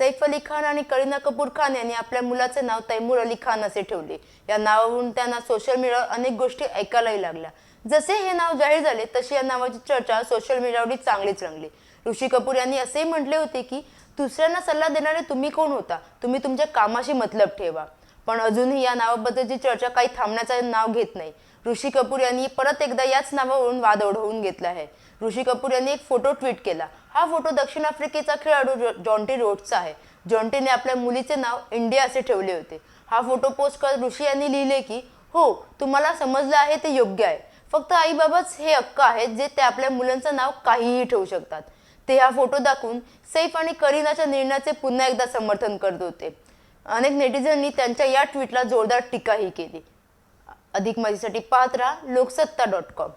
सैफ अली खान आणि करीना कपूर खान यांनी आपल्या मुलाचे नाव तैमूर अली खान असे ठेवले. या नावावरून त्यांना सोशल मीडियावर अनेक गोष्टी ऐकायलाही लागल्या. जसे हे नाव जाहीर झाले तशी या नावाची चर्चा सोशल मीडियावर चांगलीच रंगली. ऋषी कपूर यांनी असेही म्हटले होते की दुसऱ्यांना सल्ला देणारे तुम्ही कोण होता? तुम्ही तुमच्या कामाशी मतलब ठेवा. पण अजूनही या नावाबद्दलची चर्चा काही थांबण्याचं नाव घेत नाही. ऋषी कपूर यांनी परत एकदा याच नावावरून वाद ओढवून घेतला आहे. ऋषी कपूर यांनी एक फोटो ट्विट केला. हा फोटो दक्षिण आफ्रिकेचा खेळाडू जॉन्टी रोड्सचा आहे. जॉन्टीने आपल्या मुलीचे नाव इंडिया असे ठेवले होते. हा फोटो पोस्ट करत ऋषी यांनी लिहिले की हो तुम्हाला समजलं आहे ते योग्य आहे. फक्त आई बाबाच हे हक्क आहेत जे ते आपल्या मुलांचं नाव काहीही ठेवू शकतात. ते हा फोटो दाखवून सैफ आणि करीनाच्या निर्णयाचे पुन्हा एकदा समर्थन करत होते. अनेक नेटिझननी त्यांच्या या ट्विटला जोरदार टीकाही केली. अधिक माहितीसाठी पाहत राहा लोकसत्ता डॉट कॉम.